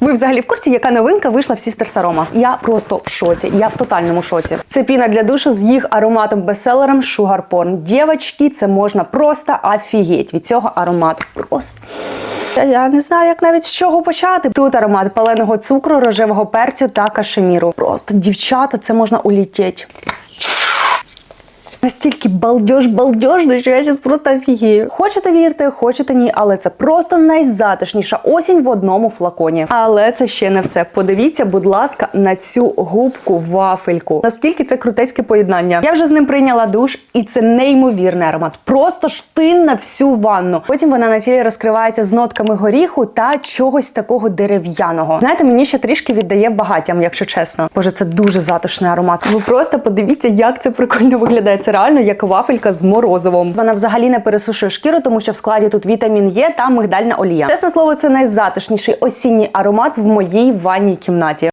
Ви взагалі в курсі, яка новинка вийшла в Sisters Aroma? Я просто в шоці. Я в тотальному шоці. Це піна для душу з їх ароматом бестселером Sugar Porn. Дівочки, це можна просто офігеть від цього аромату. Просто. Я, я не знаю, як навіть з чого почати. Тут аромат паленого цукру, рожевого перцю та кашеміру. Просто дівчата, це можна улітіть. Настільки балдеж балдежно, що я зараз просто офігію. Хочете вірте, хочете ні, але це просто найзатишніша осінь в одному флаконі. Але це ще не все. Подивіться, будь ласка, на цю губку вафельку. Наскільки це крутецьке поєднання. Я вже з ним прийняла душ, і це неймовірний аромат. Просто штин на всю ванну. Потім вона на тілі розкривається з нотками горіху та чогось такого дерев'яного. Знаєте, мені ще трішки віддає багаттям, якщо чесно. Боже, це дуже затишний аромат. Ви просто подивіться, як це прикольно виглядає. Це реально як вафелька з морозивом. Вона взагалі не пересушує шкіру, тому що в складі тут вітамін Е та мигдальна олія. Чесне слово, це найзатишніший осінній аромат в моїй ванній кімнаті.